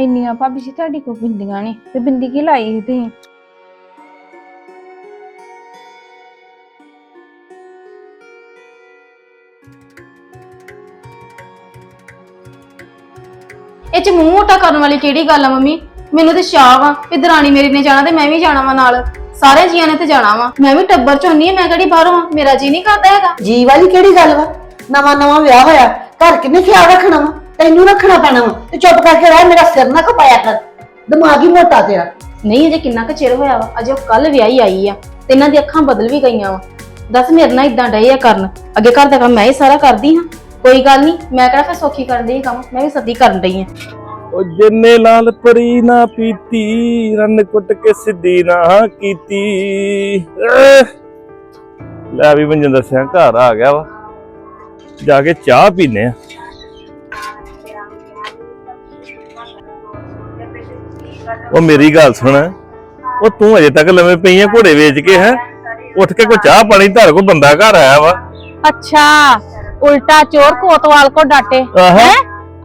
ਇੰਨੀਆਂ ਭਾਬੀ ਜੀ ਤੁਹਾਡੀ ਕੋ ਬਿੰਦੀਆਂ ਨੇ ਤੇ ਬਿੰਦੀ ਕੀ ਲਾਈ ਸੀ ਤੁਸੀਂ? ਇਹ ਚ ਮੂੰਹ ਮੋਟਾ ਕਰਨ ਵਾਲੀ ਕਿਹੜੀ ਗੱਲ ਆ ਮੰਮੀ? ਮੈਨੂੰ ਤੇ ਚਾਹ ਵਾ ਕਿ ਦਰਾਣੀ ਮੇਰੀ ਨੇ ਜਾਣਾ ਤੇ ਮੈਂ ਵੀ ਜਾਣਾ ਵਾ ਨਾਲ। ਸਾਰੇ ਜੀਆਂ ਨੇ ਤੇ ਜਾਣਾ ਵਾ। ਮੈਂ ਵੀ ਟੱਬਰ ਚ ਹੁੰਨੀ ਆ ਮੈਂ ਕਿਹੜੀ ਬਾਹਰੋਂ ਆ? ਮੇਰਾ ਜੀ ਨਹੀਂ ਕਰਦਾ ਹੈਗਾ। ਜੀ ਵਾਲੀ ਕਿਹੜੀ ਗੱਲ ਵਾ? ਨਵਾਂ ਨਵਾਂ ਵਿਆਹ ਹੋਇਆ ਘਰ ਕਿੰਨੇ ਖਿਆਲ ਰੱਖਣਾ ਵਾ? ਤੈਨੂੰ ਰੱਖਣਾ ਪੈਣਾ ਵਾ। ਤੇ ਚੁੱਪ ਕਰਕੇ ਰਹਿ ਮੇਰਾ ਸਿਰ ਨਾ ਖਪਾਇਆ ਕਰ। ਦਿਮਾਗ ਹੀ ਮੋਟਾ ਤੇਰਾ। ਨਹੀਂ ਅਜੇ ਕਿੰਨਾ ਕੁ ਚਿਰ ਹੋਇਆ ਵਾ? ਅਜੇ ਉਹ ਕੱਲ ਵਿਆਹੀ ਆਈ ਆ ਤੇ ਇਹਨਾਂ ਦੀ ਅੱਖਾਂ ਬਦਲ ਵੀ ਗਈਆਂ ਵਾ। ਦੱਸ ਮੇਰੇ ਨਾਲ ਇਦਾਂ ਡਏ ਆ ਕਰਨ। ਅੱਗੇ ਘਰ ਦਾ ਕੰਮ ਮੈਂ ਹੀ ਸਾਰਾ ਕਰਦੀ ਹਾਂ। ਕੋਈ ਗੱਲ ਨਹੀਂ ਮੈਂ ਕਿਹੜਾ ਫਿਰ ਸੌਖੀ ਕਰਨ ਡਈ ਕੰਮ? ਮੈਂ ਵੀ ਸੱਦੀ ਕਰਨ ਡਈ ਆ। ਉਹ ਜਿੰਨੇ ਲਾਲ ਪਰੀ ਨਾ ਪੀਤੀ ਰੰਨ ਕੁੱਟ ਕੇ ਸਿੱਧੀ ਨਾ ਕੀਤੀ। ਅਹ। ਲੈ ਵੀ ਮੰਜਨ ਦੱਸਿਆ ਘਰ ਆ ਗਿਆ ਵਾ। ਜਾ ਕੇ ਚਾਹ ਪੀਨੇ ਆ। ਉਹ ਮੇਰੀ ਗੱਲ ਸੁਣ। ਉਹ ਤੂੰ ਅਜੇ ਤੱਕ ਲੰਮੇ ਪਈ ਆ ਘੋੜੇ ਵੇਚ ਕੇ ਹੈ? ਉੱਠ ਕੇ ਕੋਈ ਚਾਹ ਪਾਣੀ ਧਰ ਕੋ ਬੰਦਾ ਘਰ ਆਇਆ ਵਾ। ਅੱਛਾ ਉਲਟਾ ਚੋਰ ਕੋਤਵਾਲ ਕੋ ਡਾਟੇ। ਹੈ?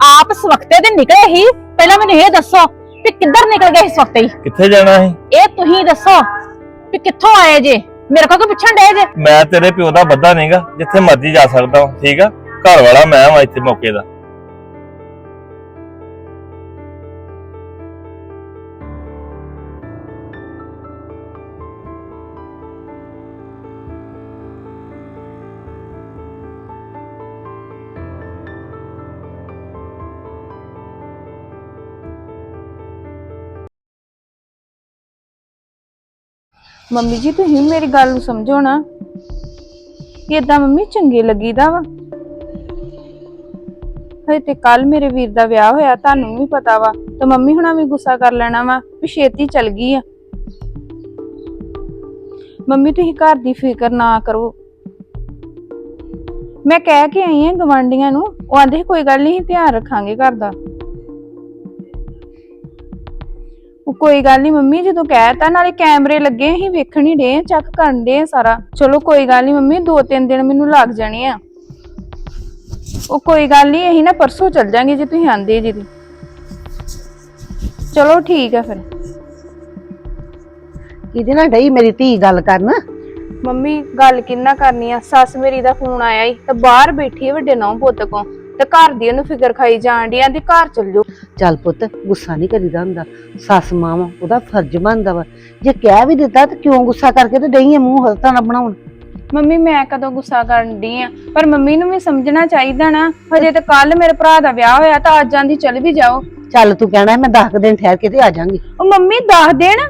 ਆਪ ਸਵਖਤੇ ਦੇ ਨਿਕਲੇ ਹੀ ਪਹਿਲਾਂ ਮੈਨੂੰ ਇਹ ਦੱਸੋ ਕਿ ਕਿੱਧਰ ਨਿਕਲ ਗਏ ਇਸ ਵਕਤੇ ਹੀ। ਕਿੱਥੇ ਜਾਣਾ ਸੀ? ਇਹ ਤੁਸੀਂ ਦੱਸੋ ਕਿ ਕਿੱਥੋਂ ਆਏ ਜੇ? ਮੇਰੇ ਕੋਲ ਕਿ ਪੁੱਛਣ ਡਏ ਜੇ? ਮੈਂ ਤੇਰੇ ਪਿਓ ਦਾ ਬੱਦਾ ਨਹੀਂਗਾ ਜਿੱਥੇ ਮਰਜ਼ੀ ਜਾ ਸਕਦਾ ਹਾਂ ਠੀਕ ਆ? ਘਰ ਵਾਲਾ ਮੈਂ ਵਾਂ ਇੱਥੇ ਮੌਕੇ ਦਾ। ਮੰਮੀ ਜੀ, ਤੁਸੀਂ ਮੇਰੀ ਗੱਲ ਨੂੰ ਸਮਝੋ ਨਾ। ਕਿ ਏਦਾਂ ਮੰਮੀ ਚੰਗੇ ਲੱਗੀਦਾ ਵਾ। ਹਜੇ ਤੇ ਕੱਲ ਮੇਰੇ ਵੀਰ ਦਾ ਵਿਆਹ ਹੋਇਆ, ਤੁਹਾਨੂੰ ਵੀ ਪਤਾ ਵਾ। ਤੇ ਮੰਮੀ ਹੁਣਾਂ ਵੀ ਗੁੱਸਾ ਕਰ ਲੈਣਾ ਵਾ ਵੀ ਛੇਤੀ ਚਲ ਗਈ ਆ। ਮੰਮੀ, ਤੁਸੀਂ ਘਰ ਦੀ ਫਿਕਰ ਨਾ ਕਰੋ। ਮੈਂ ਕਹਿ ਕੇ ਆਈ ਆ ਗਵਾਂਡੀਆਂ ਨੂੰ, ਉਹ ਆਂਦੇ ਸੀ ਕੋਈ ਗੱਲ ਨਹੀਂ ਧਿਆਨ ਰੱਖਾਂਗੇ ਘਰ ਦਾ। ਕੋਈ ਗੱਲ ਨਹੀਂ ਮੰਮੀ ਜਦੋਂ ਕਹਿਤਾ ਨਾਲੇ ਕੈਮਰੇ ਲੱਗੇ ਅਸੀਂ ਵੇਖਣ ਹੀ ਡੇ ਚੈੱਕ ਕਰਨ ਡੇ ਸਾਰਾ। ਚਲੋ ਕੋਈ ਗੱਲ ਨਹੀਂ ਮੰਮੀ ਦੋ ਤਿੰਨ ਦਿਨ ਮੈਨੂੰ ਲੱਗ ਜਾਣੇ ਆ। ਉਹ ਕੋਈ ਗੱਲ ਨਹੀਂ ਅਸੀਂ ਨਾ ਪਰਸੋਂ ਚੱਲ ਜਾਾਂਗੇ ਜੇ ਤੁਸੀਂ ਆਂਦੇ ਜੀ। ਚਲੋ ਠੀਕ ਆ ਫਿਰ। ਕਿਹਦੇ ਨਾਲ ਡਈ ਮੇਰੀ ਧੀ ਗੱਲ ਕਰਨ? ਮੰਮੀ ਗੱਲ ਕਿੰਨਾ ਕਰਨੀ ਆ? ਸੱਸ ਮੇਰੀ ਦਾ ਫੋਨ ਆਇਆ ਈ ਤੇ ਬਾਹਰ ਬੈਠੀ ਵੱਡੇ ਨੌ ਪੁੱਤ ਕੋ ਤੇ ਘਰ ਦੀ ਉਹਨੂੰ ਫਿਕਰ ਖਾਈ ਜਾਣ ਆਂਦੀ ਘਰ ਚੱਲ। ਜਾਓ ਚੱਲ ਪੁੱਤ ਗੁੱਸਾ ਨਹੀਂ ਕਰੀਦਾ ਹੁੰਦਾ। ਸੱਸ ਮਾਂ ਵਾ ਉਹਦਾ ਫਰਜ਼ ਬਣਦਾ ਵਾ। ਜੇ ਕਹਿ ਵੀ ਦਿੱਤਾ ਤੇ ਕਿਉਂ ਗੁੱਸਾ ਕਰਕੇ ਤੇ ਡਈ ਮੂੰਹ ਹਲਤਾ ਨਾ ਬਣਾਉਣ? ਮੰਮੀ ਮੈਂ ਕਦੋਂ ਗੁੱਸਾ ਕਰਨ ਡਈ ਆ? ਪਰ ਮੰਮੀ ਨੂੰ ਵੀ ਸਮਝਣਾ ਚਾਹੀਦਾ ਨਾ। ਹਜੇ ਤੇ ਕੱਲ ਮੇਰੇ ਭਰਾ ਦਾ ਵਿਆਹ ਹੋਇਆ ਤਾਂ ਅੱਜ ਆਂਦੀ ਚੱਲ ਵੀ ਜਾਓ। ਚੱਲ ਤੂੰ ਕਹਿਣਾ ਮੈਂ 10 ਦਿਨ ਠਹਿਰ ਕੇ ਤੇ ਆ ਜਾਾਂਗੀ। ਉਹ ਮੰਮੀ ਦੱਸ ਦੇਣ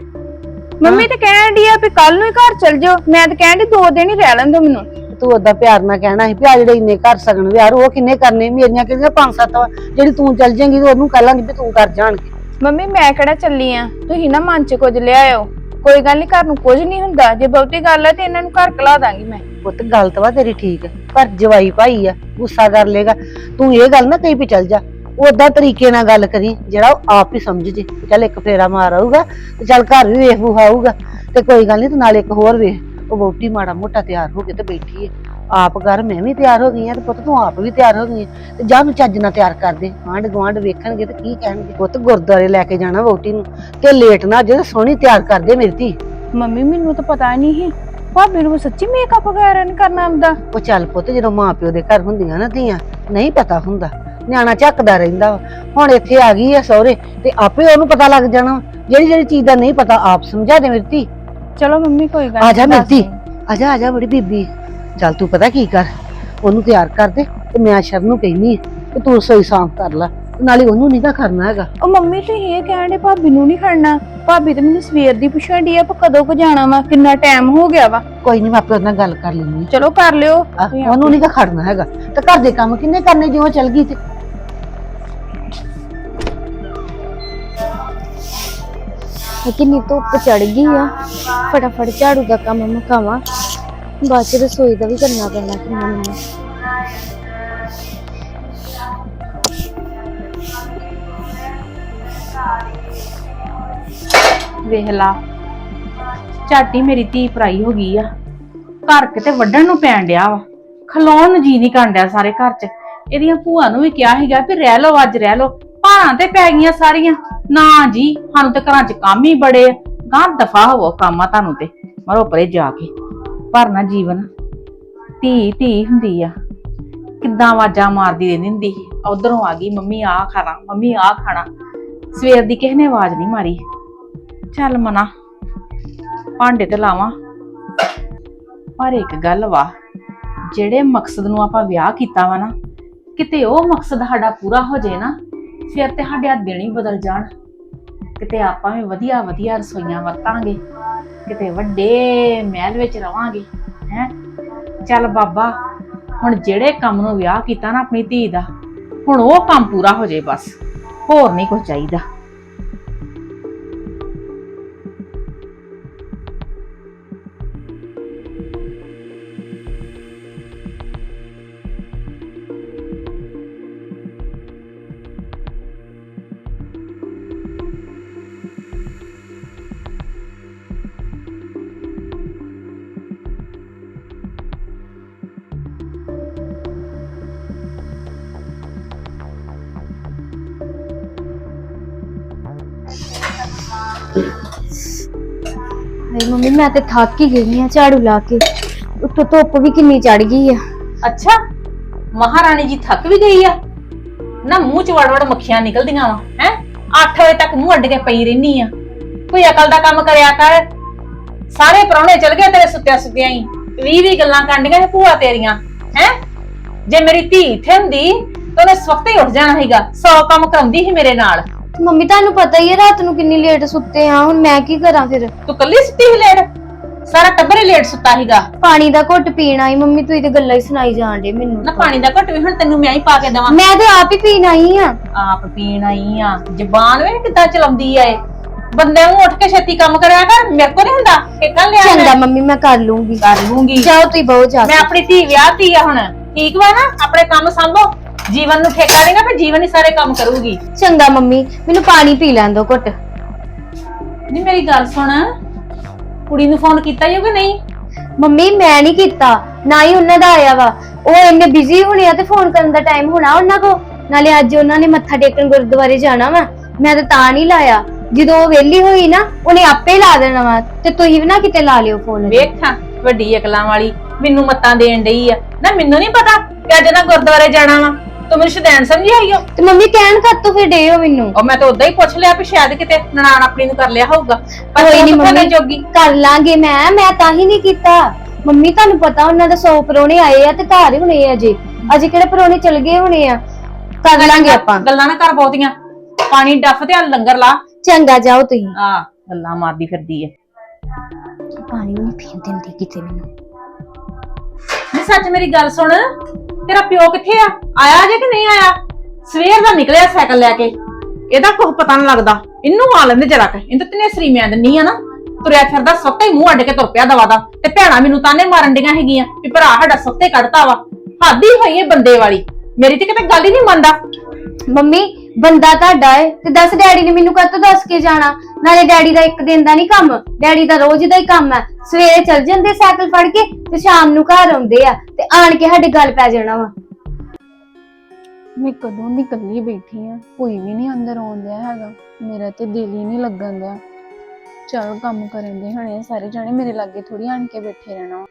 ਮੰਮੀ ਤੇ ਕਹਿਣ ਡਈ ਆ ਵੀ ਕੱਲ ਨੂੰ ਹੀ ਘਰ ਚੱਲ ਜਾਓ। ਮੈਂ ਤਾਂ ਕਹਿਣ ਡਈ ਦੋ ਦਿਨ ਹੀ ਰਹਿ ਲੈਂਦੋ ਮੈਨੂੰ। ਤੂੰ ਓਦਾਂ ਪਿਆਰ ਨਾਲ ਕਹਿਣਾ ਸੀ ਵੀ ਆ ਜਿਹੜੇ ਇੰਨੇ ਘਰ ਸਗਣ ਵਿਆਹ ਉਹ ਕਿੰਨੇ ਕਰਨੇ? ਮੇਰੀਆਂ ਕਿਹੜੀਆਂ ਪੰਜ ਸੱਤ ਵਾ ਜਿਹੜੀ ਤੂੰ ਚੱਲ ਜਾਏਂਗੀ ਤੇ ਉਹਨੂੰ ਕਹਿ ਲਾਂਗੀ ਵੀ ਤੂੰ ਕਰ ਜਾਣਗੇ। ਮੰਮੀ ਮੈਂ ਕਿਹੜਾ ਚੱਲੀ ਆ? ਤੁਸੀਂ ਨਾ ਮਨ 'ਚ ਕੁਝ ਲਿਆਇਓ। ਕੋਈ ਗੱਲ ਨਹੀਂ ਘਰ ਨੂੰ ਕੁਝ ਨਹੀਂ ਹੁੰਦਾ। ਜੇ ਬਹੁਤੀ ਗੱਲ ਹੈ ਤੇ ਇਹਨਾਂ ਨੂੰ ਘਰ ਕਲਾ ਦਾਂਗੀ ਮੈਂ। ਪੁੱਤ ਗੱਲ ਤਾਂ ਵਾ ਤੇਰੀ ਠੀਕ ਹੈ ਪਰ ਜਵਾਈ ਭਾਈ ਆ ਗੁੱਸਾ ਕਰ ਲੇਗਾ। ਤੂੰ ਇਹ ਗੱਲ ਨਾ ਕਹੀ ਵੀ ਚੱਲ ਜਾ। ਓਦਾਂ ਤਰੀਕੇ ਨਾਲ ਗੱਲ ਕਰੀ ਜਿਹੜਾ ਉਹ ਆਪ ਹੀ ਸਮਝ ਜੇ। ਵੀ ਚੱਲ ਇੱਕ ਫੇਰਾ ਮਾਰ ਆਊਗਾ ਤੇ ਚੱਲ ਘਰ ਵੀ ਵੇਖ ਬੁਹਾਊਗਾ ਤੇ ਕੋਈ ਗੱਲ ਨਹੀਂ ਤੂੰ ਨਾਲ ਇੱਕ ਹੋਰ ਵੇਖ। ਉਹ ਵੋਟੀ ਮਾੜਾ ਮੋਟਾ ਤਿਆਰ ਹੋ ਕੇ ਤੇ ਬੈਠੀ ਹੈ ਆਪ ਕਰ ਮੈਂ ਵੀ ਤਿਆਰ ਹੋ ਗਈ ਆ ਤੇ ਪੁੱਤ ਤੂੰ ਆਪ ਵੀ ਤਿਆਰ ਹੋ ਗਈ ਆਂ। ਤੇ ਜਾ ਨੂੰ ਚੱਜ ਨਾਲ ਤਿਆਰ ਕਰ ਦੇ। ਆਂਢ ਗੁਆਂਢ ਵੇਖਣਗੇ ਤੇ ਕੀ ਕਹਿਣਗੇ। ਪੁੱਤ ਗੁਰਦੁਆਰੇ ਲੈ ਕੇ ਜਾਣਾ ਵੋਟੀ ਨੂੰ। ਤੇ ਲੇਟ ਨਾ ਜੇ ਸੋਹਣੀ ਤਿਆਰ ਕਰ ਦੇ ਮੇਰੀ ਧੀ। ਮੰਮੀ ਮੈਨੂੰ ਤਾਂ ਪਤਾ ਨਹੀਂ ਸੀ। ਭਾਬੀ ਨੂੰ ਸੱਚੀ ਮੇਕਅਪ ਵਗੈਰਾ ਨਹੀਂ ਕਰਨਾ ਆਉਂਦਾ। ਉਹ ਚੱਲ ਪੁੱਤ ਜਦੋਂ ਮਾਂ ਪਿਓ ਦੇ ਘਰ ਹੁੰਦੀਆਂ ਨਾ ਧੀਆਂ ਨਹੀਂ ਪਤਾ ਹੁੰਦਾ। ਨਿਆਣਾ ਝੱਕਦਾ ਰਹਿੰਦਾ ਵਾ। ਹੁਣ ਇੱਥੇ ਆ ਗਈ ਆ ਸਹੁਰੇ ਤੇ ਆਪੇ ਉਹਨੂੰ ਪਤਾ ਲੱਗ ਜਾਣਾ। ਜਿਹੜੀ ਜਿਹੜੀ ਚੀਜ਼ ਦਾ ਨਹੀਂ ਪਤਾ ਆਪ ਸਮਝਾ ਦੇ ਮੇਰੀ ਧੀ। ਚਲੋ ਮੰਮੀ ਕੋਈ ਗੱਲ ਆ ਜਾ ਦੱਸ ਦਿਓ। ਆ ਜਾ ਆ ਜਾ ਬੜੀ ਬੀਬੀ। ਚੱਲ ਤੂੰ ਪਤਾ ਕੀ ਕਰ? ਉਹਨੂੰ ਤਿਆਰ ਕਰ ਦੇ ਤੇ ਮੈਂ ਸ਼ਰਨ ਨੂੰ ਕਹਿਨੀ ਆ ਕਿ ਤੂੰ ਰਸੋਈ ਸਾਫ਼ ਕਰ ਲੈ ਤੇ ਨਾਲੇ ਉਹਨੂੰ ਨਹੀਂ ਤਾਂ ਕਰਨਾ ਹੈਗਾ। ਉਹ ਮੰਮੀ ਤੁਸੀਂ ਇਹ ਕਹਿਣ ਦੇ ਭਾਬੀ ਨੂੰ ਨਹੀਂ ਖੜਨਾ। ਭਾਬੀ ਤੇ ਮੈਨੂੰ ਸਵੇਰ ਦੀ ਪੁੱਛਣ ਡਈ ਆ ਪਰ ਕਦੋਂ ਕੁ ਜਾਣਾ ਵਾ ਕਿੰਨਾ ਟਾਈਮ ਹੋ ਗਿਆ ਵਾ। ਕੋਈ ਨਹੀਂ ਮੈਂ ਆਪੇ ਉਹਦੇ ਨਾਲ ਗੱਲ ਕਰ ਲੈਣੀ ਚਲੋ ਕਰ ਲਿਓ ਉਹਨੂੰ ਨਹੀਂ ਤਾਂ ਖੜਨਾ ਹੈਗਾ। ਤੇ ਘਰ ਦੇ ਕੰਮ ਕਿੰਨੇ ਕਰਨੇ ਜਿਉਂ ਚਲ ਗਈ ਤੇ ਕਿੰਨੀ ਧੁੱਪ ਚੜ ਗਈ ਆ। ਫਟਾਫਟ ਝਾੜੂ ਦਾ ਕੰਮ ਮੁਕਾਵਾਂ ਬਾਅਦ ਚ ਰਸੋਈ ਦਾ ਵੀ ਕਰਨਾ ਪੈਣਾ ਕਿੰਨਾ ਮੈਨੂੰ ਵੇਖ ਲਾ, ਝਾਟੀ ਮੇਰੀ ਧੀ ਪਰਾਈ ਹੋ ਗਈ ਆ। ਘਰ ਕਿਤੇ ਵੱਢਣ ਨੂੰ ਪੈਣ ਡਿਆ ਵਾ। ਖਲੋਣ ਨੂੰ ਜੀ ਨਹੀਂ ਕਰਨ ਡਿਆ ਸਾਰੇ ਘਰ 'ਚ। ਇਹਦੀਆਂ ਭੂਆ ਨੂੰ ਵੀ ਕਿਹਾ ਸੀਗਾ ਵੀ ਰਹਿ ਲਓ, ਅੱਜ ਰਹਿ ਲਓ। ਭਾਰਾਂ ਤੇ ਪੈ ਗਈਆਂ ਸਾਰੀਆਂ। ਨਾ ਜੀ, ਸਾਨੂੰ ਤੇ ਘਰਾਂ 'ਚ ਕੰਮ ਹੀ ਬੜੇ ਆ। ਗਾਂ ਦਫਾ ਹੋਵੋ ਕੰਮ ਆ ਤੁਹਾਨੂੰ ਤੇ, ਮਰੋ ਪਰੇ ਜਾ ਕੇ। ਪਰ ਨਾ ਜੀਵਨ ਧੀ ਧੀ ਹੁੰਦੀ ਆ। ਕਿੱਦਾਂ ਆਵਾਜ਼ਾਂ ਮਾਰਦੀ ਰਹਿੰਦੀ ਹੁੰਦੀ। ਉਧਰੋਂ ਆ ਗਈ, ਮੰਮੀ ਆ ਖਾਣਾ, ਮੰਮੀ ਆ ਖਾਣਾ। ਸਵੇਰ ਦੀ ਕਿਸੇ ਨੇ ਆਵਾਜ਼ ਨਹੀਂ ਮਾਰੀ। ਚੱਲ ਮਨਾ, ਭਾਂਡੇ ਤੇ ਲਾਵਾਂ। ਪਰ ਇੱਕ ਗੱਲ ਵਾ, ਜਿਹੜੇ ਮਕਸਦ ਨੂੰ ਆਪਾਂ ਵਿਆਹ ਕੀਤਾ ਵਾ ਨਾ, ਕਿਤੇ ਉਹ ਮਕਸਦ ਸਾਡਾ ਪੂਰਾ ਹੋ ਜਾਏ ਨਾ ਫਿਰ ਤੇ ਸਾਡੇ ਆ ਦਿਨ ਹੀ ਬਦਲ ਜਾਣ। ਕਿਤੇ ਆਪਾਂ ਵੀ ਵਧੀਆ ਵਧੀਆ ਰਸੋਈਆਂ ਵਰਤਾਂਗੇ, ਕਿਤੇ ਵੱਡੇ ਮਹਿਲ ਵਿੱਚ ਰਵਾਂਗੇ, ਹੈ? ਚੱਲ ਬਾਬਾ, ਹੁਣ ਜਿਹੜੇ ਕੰਮ ਨੂੰ ਵਿਆਹ ਕੀਤਾ ਨਾ ਆਪਣੀ ਧੀ ਦਾ, ਹੁਣ ਉਹ ਕੰਮ ਪੂਰਾ ਹੋ ਜਾਏ ਬਸ, ਹੋਰ ਨਹੀਂ ਕੁਝ ਚਾਹੀਦਾ। ਮੈਂ ਤੇ ਥੱਕ ਹੀ ਗਈ ਆ ਝਾੜੂ ਲਾ ਕੇ। ਉੱਤੋਂ ਧੁੱਪ ਵੀ ਕਿੰਨੀ ਚੜ ਗਈ ਆ। ਅੱਛਾ, ਮਹਾਰਾਣੀ ਜੀ ਥੱਕ ਵੀ ਗਈ ਆ? ਨਾ ਮੂੰਹ ਚ ਵੜ ਵੜ ਮੱਖੀਆਂ ਨਿਕਲਦੀਆਂ ਵਾ, ਹੈ? 8 ਵਜੇ ਤੱਕ ਮੂੰਹ ਅੱਡ ਕੇ ਪਈ ਰਹਿਨੀ ਆ। ਕੋਈ ਅਕਲ ਦਾ ਕੰਮ ਕਰਿਆ ਕਰ। ਸਾਰੇ ਪ੍ਰਾਹੁਣੇ ਚਲ ਗਏ ਤੇਰੇ ਸੁੱਤਿਆ ਸੁੱਤਿਆਂ ਹੀ। 20 20 ਗੱਲਾਂ ਕਰਨੀਆਂ ਨੇ ਭੂਆ ਤੇਰੀਆਂ, ਹੈ? ਜੇ ਮੇਰੀ ਧੀ ਇੱਥੇ ਹੁੰਦੀ, ਤਾਂ ਉਹਨੇ ਸਵਖਤੇ ਹੀ ਉੱਠ ਜਾਣਾ ਸੀਗਾ। 100 ਕੰਮ ਕਰਾਉਂਦੀ ਸੀ ਮੇਰੇ ਨਾਲ। ਮੰਮੀ ਤੁਹਾਨੂੰ ਪਤਾ ਹੀ ਹੈ ਰਾਤ ਨੂੰ ਕਿੰਨੀ ਲੇਟ ਸੁੱਤੇ ਆ ਹੁਣ ਮੈਂ ਕੀ ਕਰਾਂ ਫਿਰ? ਤੂੰ ਕੱਲੀ ਸੁੱਤੀ ਸੀ ਲੇਟ ਸਾਰਾ ਟੱਬਰ ਹੀ ਲੇਟ ਸੁੱਤਾ ਸੀਗਾ। ਪਾਣੀ ਦਾ ਘੁੱਟ ਪੀਣ ਆਈ ਮੰਮੀ ਤੁਸੀਂ ਤੇ ਗੱਲਾਂ ਹੀ ਸੁਣਾਈ ਜਾਣ ਡੇ ਮੈਨੂੰ ਨਾ ਪਾਣੀ ਦਾ ਘੁੱਟ ਵੀ ਹੁਣ ਤੈਨੂੰ ਮੈਂ ਹੀ ਪਾ ਕੇ ਦੇਵਾਂ। ਮੈਂ ਤੇ ਆਪ ਹੀ ਪੀਣ ਆਈ ਆ ਆਪ ਪੀਣ ਆਈ ਆ ਜ਼ਬਾਨ ਵੇ ਕਿੱਦਾਂ ਚਲਾਉਂਦੀ ਆ ਇਹ। ਬੰਦੇ ਨੂੰ ਉੱਠ ਕੇ ਛੇਤੀ ਕੰਮ ਕਰਿਆ ਕਰ ਮੇਰੇ ਕੋਲ ਨਹੀਂ ਹੁੰਦਾ। ਕਿੱਦਾਂ ਲਿਆ ਚੰਗਾ ਮੰਮੀ ਮੈਂ ਕਰ ਲੂੰਗੀ। ਕਰ ਲੂੰਗੀ। ਜਾਓ ਤੁਸੀਂ ਬਹੁਤ ਜਾ ਮੈਂ ਆਪਣੀ ਧੀ ਵਿਆਹਤੀ ਆ ਹੁਣ। ਠੀਕ ਵਾ ਨਾ? ਆਪਣੇ ਕੰਮ ਸੰਭੋ। ਜੀਵਨ ਨੂੰ ਠੇਕਾ ਦੇਗਾ ਫਿਰ ਜੀਵਨ ਹੀ ਸਾਰੇ ਕੰਮ ਕਰੂਗੀ। ਚੰਗਾ ਮੰਮੀ ਮੈਨੂੰ ਪਾਣੀ ਪੀ ਲੈਣ ਦਿਓ ਘੁੱਟ। ਨਹੀਂ ਮੇਰੀ ਗੱਲ ਸੁਣ। ਕੁੜੀ ਨੂੰ ਫੋਨ ਕੀਤਾ ਹੀ ਕਿ ਨਹੀਂ? ਮੰਮੀ ਮੈਂ ਨਹੀਂ ਕੀਤਾ। ਨਾ ਹੀ ਉਹਨਾਂ ਦਾ ਆਇਆ ਵਾ। ਉਹ ਇੰਨੇ ਬਿਜ਼ੀ ਹੋਣੇ ਆ ਤੇ ਫੋਨ ਕਰਨ ਦਾ ਟਾਈਮ ਹੋਣਾ ਉਹਨਾਂ ਕੋ ਨਾਲੇ ਅੱਜ ਉਹਨਾਂ ਨੇ ਮੱਥਾ ਟੇਕਣ ਗੁਰਦੁਆਰੇ ਜਾਣਾ ਵਾ। ਮੈਂ ਤਾਂ ਤਾਂ ਨਹੀਂ ਲਾਇਆ। ਜਦੋਂ ਉਹ ਵਿਹਲੀ ਹੋਈ ਨਾ ਉਹਨੇ ਆਪੇ ਲਾ ਦੇਣਾ ਵਾ। ਤੇ ਤੁਸੀਂ ਵੀ ਨਾ ਕਿਤੇ ਲਾ ਲਿਓ ਫੋਨ ਵੇਖਾਂ ਵੱਡੀ ਅਕਲਾਂ ਵਾਲੀ। ਮੈਨੂੰ ਮੱਤਾਂ ਦੇਣ ਡਈ ਆ। ਨਾ ਮੈਨੂੰ ਨਹੀਂ ਪਤਾ ਕਿ ਅੱਜ ਨਾ ਗੁਰਦੁਆਰੇ ਜਾਣਾ ਵਾ। ਤੂੰ ਮੈਨੂੰ ਸ਼ਦੈਨ ਸਮਝੀ ਆਈ ਓ? ਤੇ ਮੰਮੀ ਕਹਿਣ ਕੱਤੋਂ ਫਿਰ ਡੇ ਹੋ ਮੈਨੂੰ। ਉਹ ਮੈਂ ਤਾਂ ਉਦਾਂ ਹੀ ਪੁੱਛ ਲਿਆ ਵੀ ਸ਼ਾਇਦ ਕਿਤੇ ਨਨਾਣ ਆਪਣੀ ਨੂੰ ਕਰ ਲਿਆ ਹੋਊਗਾ। ਪਰ ਕੋਈ ਤੂੰ ਨਹੀਂ ਮੰਮੀ ਜੋਗੀ। ਕਰ ਲਾਂਗੇ ਮੈਂ ਮੈਂ ਤਾਂ ਹੀ ਨਹੀਂ ਕੀਤਾ। ਮੰਮੀ ਤੁਹਾਨੂੰ ਪਤਾ ਉਹਨਾਂ ਦਾ 100 ਪਰੋਣੇ ਆਏ ਆ ਤੇ ਘਰ ਹੀ ਹੋਣੇ ਆ ਅਜੇ। ਅਜੇ ਕਿਹੜੇ ਪਰੋਣੇ ਚਲ ਗਏ ਹੋਣੇ ਆ? ਕਰ ਲਾਂਗੇ ਆਪਾਂ। ਗੱਲਾਂ ਨਾ ਕਰ ਬਹੁਤੀਆਂ। ਪਾਣੀ ਡੱਫ ਤੇ ਆ ਲੰਗਰ ਲਾ। ਚੰਗਾ ਜਾਓ ਤੁਸੀਂ। ਆ ਗੱਲਾਂ ਮਾਰਦੀ ਫਿਰਦੀ ਏ ਪਾਣੀ ਨਹੀਂ ਪੀਣ ਦਿੰਦੀ ਕਿਤੇ ਮੈਨੂੰ। ਸੱਚ ਮੇਰੀ ਗੱਲ ਸੁਣ। ਤੇਰਾ ਪਿਓ ਕਿੱਥੇ ਆ? ਆਇਆ ਜੇ ਕਿ ਨਹੀਂ ਆਇਆ? ਸਵੇਰ ਦਾ ਨਿਕਲਿਆ ਸਾਈਕਲ ਲੈ ਕੇ। ਇਹਦਾ ਕੁਝ ਪਤਾ ਨਹੀਂ ਲੱਗਦਾ। ਇਹਨੂੰ ਆ ਲੈਂਦੇ ਜਰਾ ਕ। ਇਹਨੂੰ ਤਨੇ ਸਰੀ ਮੈਂ ਦਿੰਨੀ ਆ ਨਾ। ਤੁਰਿਆ ਫਿਰਦਾ ਸੱਤੇ ਹੀ ਮੂੰਹ ਅੱਡ ਕੇ ਤੁਰ ਪਿਆ ਦਵਾ ਦਾ। ਤੇ ਭੈਣਾ ਮੈਨੂੰ ਤਾਨੇ ਮਾਰਨ ਡੀਆਂ ਹੈਗੀਆਂ ਵੀ ਭਰਾ ਸਾਡਾ ਸੱਤੇ ਕੱਢਤਾ ਵਾ। ਹੱਦ ਹੀ ਹੋਈ ਏ ਬੰਦੇ ਵਾਲੀ। ਮੇਰੀ ਤੇ ਕਿਤੇ ਗੱਲ ਹੀ ਨਹੀਂ ਮੰਨਦਾ। ਮੰਮੀ, ਬੰਦਾ ਤੁਹਾਡਾ ਏ। ਤੇ ਦੱਸ ਡੈਡੀ ਨੇ ਮੈਨੂੰ ਕਦ ਕਦੋਂ ਦੱਸ ਕੇ ਜਾਣਾ? ਨਾਲੇ ਡੈਡੀ ਦਾ ਇੱਕ ਦਿਨ ਦਾ ਨਹੀਂ ਕੰਮ। ਡੈਡੀ ਦਾ ਰੋਜ਼ ਦਾ ਹੀ ਕੰਮ ਹੈ ਸਵੇਰੇ ਚੱਲ ਜਾਂਦੇ ਸਾਈਕਲ ਫੜ ਕੇ ਤੇ ਸ਼ਾਮ ਨੂੰ ਘਰ ਆਉਂਦੇ ਆ। ਆਣ ਕੇ ਸਾਡੇ ਗੱਲ ਪੈ ਜਾਣਾ ਵਾ। ਮੈਂ ਕਦੋਂ ਦੀ ਇਕੱਲੀ ਬੈਠੀ ਆ ਕੋਈ ਵੀ ਨਹੀਂ ਅੰਦਰ ਆਉਂਦਿਆ ਹੈਗਾ। ਮੇਰਾ ਤੇ ਦਿਲ ਹੀ ਨਹੀਂ ਲੱਗਣ ਦਿਆ। ਚਲ ਕੰਮ ਕਰਨ ਦੇ ਹਣੇ ਸਾਰੇ ਜਾਣੇ ਮੇਰੇ ਲਾਗੇ ਥੋੜੀ ਆਣ ਕੇ ਬੈਠੇ ਰਹਿਣਾ।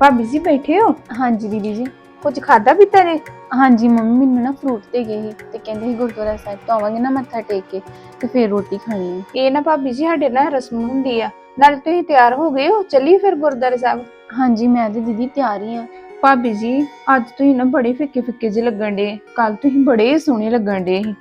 ਭਾਬੀ ਜੀ ਬੈਠੇ ਹੋ? ਹਾਂਜੀ ਦੀਦੀ ਜੀ। ਕੁਝ ਖਾਦਾ ਪੀਤਾ ਜੀ? ਹਾਂਜੀ ਮੰਮੀ ਮੈਨੂੰ ਨਾ ਫਰੂਟ ਦੇ ਗਏ ਸੀ ਤੇ ਕਹਿੰਦੇ ਸੀ ਗੁਰਦੁਆਰਾ ਸਾਹਿਬ ਤੋਂ ਆਵਾਂਗੇ ਨਾ ਮੱਥਾ ਟੇਕ ਕੇ ਤੇ ਫਿਰ ਰੋਟੀ ਖਾਣੀ ਹੈ ਇਹ ਨਾ ਭਾਬੀ ਜੀ ਸਾਡੇ ਨਾਲ ਰਸਮ ਹੁੰਦੀ ਆ। ਨਾਲ ਤੁਸੀਂ ਤਿਆਰ ਹੋ ਗਏ ਹੋ ਚੱਲੀ ਫਿਰ ਗੁਰਦੁਆਰਾ ਸਾਹਿਬ। ਹਾਂਜੀ ਮੈਂ ਤੇ ਦੀਦੀ ਤਿਆਰ ਹੀ ਆ ਭਾਬੀ ਜੀ ਅੱਜ ਤੁਸੀਂ ਨਾ ਬੜੇ ਫਿੱਕੇ ਫਿੱਕੇ ਜਿਹੇ ਲੱਗਣ ਡੇ ਕੱਲ ਤੁਸੀਂ ਬੜੇ ਸੋਹਣੇ ਲੱਗਣ ਡੇ ਸੀ।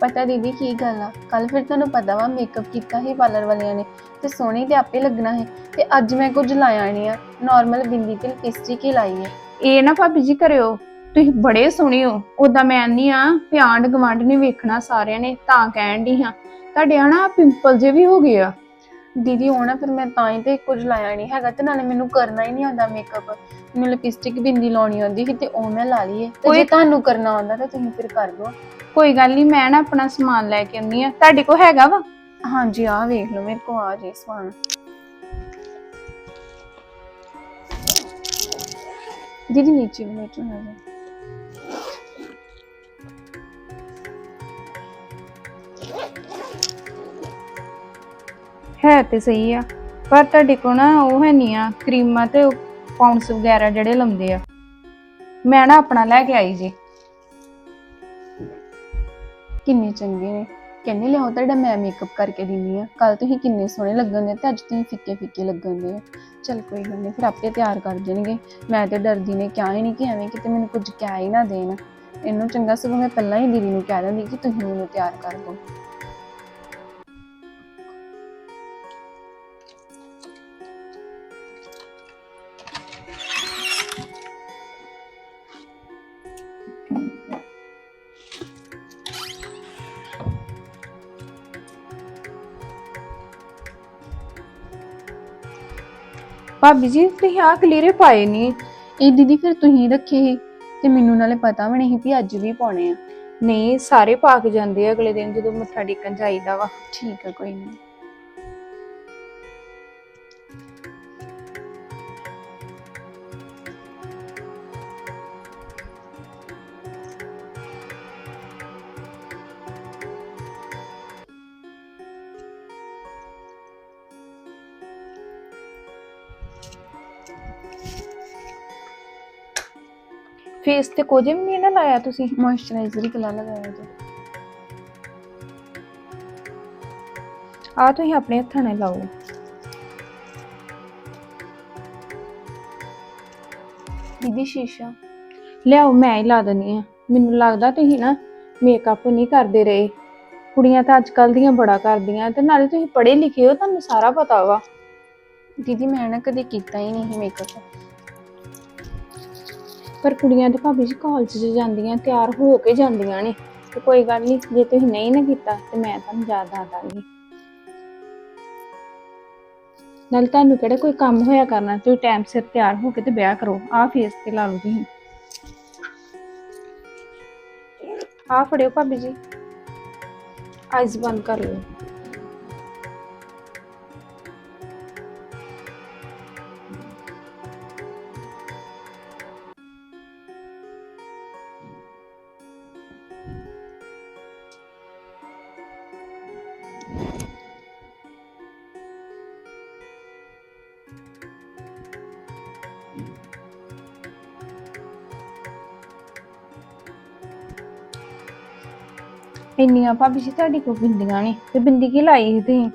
ਪਤਾ ਦੀਦੀ ਕੀ ਗੱਲ ਆ? ਕੱਲ ਫਿਰ ਤੁਹਾਨੂੰ ਪਤਾ ਵਾ ਮੇਕਅਪ ਕੀਤਾ ਸੀ ਪਾਰਲਰ ਵਾਲਿਆਂ ਨੇ ਤੇ ਸੋਹਣੀ ਤੇ ਆਪੇ ਲੱਗਣਾ ਹੈ ਤੇ ਅੱਜ ਮੈਂ ਕੁਝ ਲਾਇਆ ਨਹੀਂ ਆ। ਨਾਰਮਲ ਬਿੰਦੀ ਤੇ ਲਿਪਸਟਿਕ ਹੀ ਲਾਈ ਹੈ ਇਹ ਨਾ ਭਾਬੀ ਜੀ ਕਰਿਓ ਤੁਸੀਂ ਬੜੇ ਸੋਹਣੇ ਹੋ। ਉਦਾਂ ਮੈਂ ਨਹੀਂ ਆ ਪਿਆਂਡ ਗਵਾਂਡ ਨੇ ਵੇਖਣਾ ਸਾਰਿਆਂ ਨੇ ਤਾਂ ਕਹਿਣ ਦੀ ਹਾਂ। ਤੁਹਾਡੇ ਹਨਾ ਪਿੰਪਲ ਜੇ ਵੀ ਹੋ ਗਏ ਆ। ਦੀਦੀ ਨਾ ਫਿਰ ਮੈਂ ਤਾਂ ਹੀ ਤੇ ਕੁਝ ਲਾਇਆ ਨਹੀਂ ਹੈਗਾ ਤੇ ਨਾਲੇ ਮੈਨੂੰ ਕਰਨਾ ਹੀ ਨਹੀਂ ਆਉਂਦਾ ਮੇਕਅਪ ਮੈਨੂੰ ਲਿਪਸਟਿਕ ਬਿੰਦੀ ਲਾਉਣੀ ਆਉਂਦੀ ਸੀ ਤੇ ਉਹ ਮੈਂ ਲਾ ਲਈ ਹੈ ਤੇ ਜੇ ਤੁਹਾਨੂੰ ਕਰਨਾ ਆਉਂਦਾ ਤਾਂ ਤੁਸੀਂ ਫਿਰ ਕਰ ਲਓ ਕੋਈ ਗੱਲ ਨਹੀਂ ਮੈਂ ਨਾ ਆਪਣਾ ਸਮਾਨ ਲੈ ਕੇ ਆਉਂਦੀ ਆ ਤੁਹਾਡੇ ਕੋਲ ਹੈਗਾ ਵਾ? ਹਾਂਜੀ ਆਹ ਵੇਖ ਲਓ ਮੇਰੇ ਕੋਲ ਆ ਜੇ ਸਮਾਨ। ਦੀਦੀ ਨੀਚੇ ਨੀਚੇ ਆ ਜਾ ਹੈ ਤੇ ਸਹੀ ਆ। ਪਰ ਤੁਹਾਡੇ ਕੋਲ ਨਾ ਉਹ ਹੈ ਨਹੀਂ ਆ, ਕਰੀਮਾਂ ਤੇ ਪਾਉਂਡਸ ਵਗੈਰਾ ਜਿਹੜੇ ਲਾਉਂਦੇ ਆ। ਮੈਂ ਨਾ ਆਪਣਾ ਲੈ ਕੇ ਆਈ ਜੀ। ਕਿੰਨੇ ਚੰਗੇ ਨੇ। ਕਹਿੰਦੇ ਲਿਆਓ ਤੁਹਾਡਾ ਮੈਂ ਮੇਕਅਪ ਕਰਕੇ ਦਿੰਨੀ ਆ। ਕੱਲ ਤੁਸੀਂ ਕਿੰਨੇ ਸੋਹਣੇ ਲੱਗਣ ਦੇ ਤੇ ਅੱਜ ਤੁਸੀਂ ਫਿੱਕੇ ਫਿੱਕੇ ਲੱਗਣ ਦੇ ਚਲ ਕੋਈ ਗੱਲ ਨਹੀਂ, ਫਿਰ ਆਪੇ ਤਿਆਰ ਕਰ ਦੇਣਗੇ। ਮੈਂ ਤੇ ਡਰਦੀ ਨੇ ਕਿਹਾ ਹੀ ਨਹੀਂ ਕਿ ਐਵੇਂ ਕਿਤੇ ਮੈਨੂੰ ਕੁਝ ਕਹਿ ਹੀ ਨਾ ਦੇਣ। ਇਹਨੂੰ ਚੰਗਾ ਸਗੋਂ ਮੈਂ ਪਹਿਲਾਂ ਹੀ ਦੀਦੀ ਨੂੰ ਕਹਿ ਦਿੰਦੀ ਕਿ ਤੁਸੀਂ ਮੈਨੂੰ ਤਿਆਰ ਕਰ ਦਿਓ। ਭਾਬੀ ਜੀ ਤੁਸੀਂ ਆਹ ਕਲੀਰੇ ਪਾਏ ਨਹੀਂ ਇਹ ਦੀਦੀ ਫਿਰ ਤੁਸੀਂ ਰੱਖੇ ਸੀ ਤੇ ਮੈਨੂੰ ਨਾਲੇ ਪਤਾ ਵੀ ਨਹੀਂ ਵੀ ਅੱਜ ਵੀ ਪਾਉਣੇ ਆ। ਨਹੀਂ ਸਾਰੇ ਪਾ ਕੇ ਜਾਂਦੇ ਆ ਅਗਲੇ ਦਿਨ ਜਦੋਂ ਮੱਥਾ ਟੇਕਣ ਜਾਈਦਾ ਵਾ। ਠੀਕ ਆ ਕੋਈ ਨਹੀਂ। ਫੇਸ ਤੇ ਕੁਝ ਵੀ ਨਹੀਂ ਨਾ ਲਾਇਆ ਤੁਸੀਂ। ਮੋਇਸਚਰਾਈਜ਼ਰ ਹੀ ਕਲਾ ਲਗਾਇਆ ਜੀ। ਆ ਤੁਸੀਂ ਆਪਣੇ ਹੱਥਾਂ ਨਾਲ ਲਾਓ। ਦੀਦੀ ਸ਼ੀਸ਼ਾ। ਲਿਆਓ ਮੈਂ ਹੀ ਲਾ ਦਨੀ ਆ। ਮੈਨੂੰ ਲੱਗਦਾ ਤੁਸੀਂ ਨਾ ਮੇਕਅਪ ਨਹੀਂ ਕਰਦੇ ਰਹੇ। ਕੁੜੀਆਂ ਤਾਂ ਅੱਜ ਕੱਲ ਦੀਆਂ ਬੜਾ ਕਰਦੀਆਂ ਤੇ ਨਾਲੇ ਤੁਸੀਂ ਪੜ੍ਹੇ ਲਿਖੇ ਹੋ ਤੁਹਾਨੂੰ ਸਾਰਾ ਪਤਾ ਵਾ। ਦੀਦੀ ਮੈਂ ਨਾ ਕਦੇ ਕੀਤਾ ਹੀ ਨਹੀਂ ਮੇਕਅਪ ਪਰ ਕੁੜੀਆਂ ਤੇ ਭਾਬੀ ਜੀ ਕਾਲਜ 'ਚ ਜਾਂਦੀਆਂ, ਤਿਆਰ ਹੋ ਕੇ ਜਾਂਦੀਆਂ ਨੇ। ਤੇ ਕੋਈ ਗੱਲ ਨਹੀਂ ਜੇ ਤੁਸੀਂ ਨਹੀਂ ਨਾ ਕੀਤਾ, ਤੇ ਮੈਂ ਤੁਹਾਨੂੰ ਯਾਦ ਆ ਦਾਂਗੀ। ਨਾਲ ਤੁਹਾਨੂੰ ਕਿਹੜਾ ਕੋਈ ਕੰਮ ਹੋਇਆ ਕਰਨਾ, ਤੁਸੀਂ ਟਾਈਮ ਸਿਰ ਤਿਆਰ ਹੋ ਕੇ ਤੇ ਵਿਆਹ ਕਰੋ। ਆਹ ਫੇਸ ਤੇ ਲਾ ਲਓ ਤੁਸੀਂ। ਆਹ ਫੜਿਓ ਭਾਬੀ ਜੀ। ਆਈਜ਼ ਬੰਦ ਕਰ ਲਓ। ਇੰਨੀਆਂ ਭਾਬੀ ਜੀ ਤੁਹਾਡੀ ਕੋ ਬਿੰਦੀਆਂ ਨੇ ਤੇ ਬਿੰਦੀ ਕੀ ਲਾਈ ਸੀ ਤੁਸੀਂ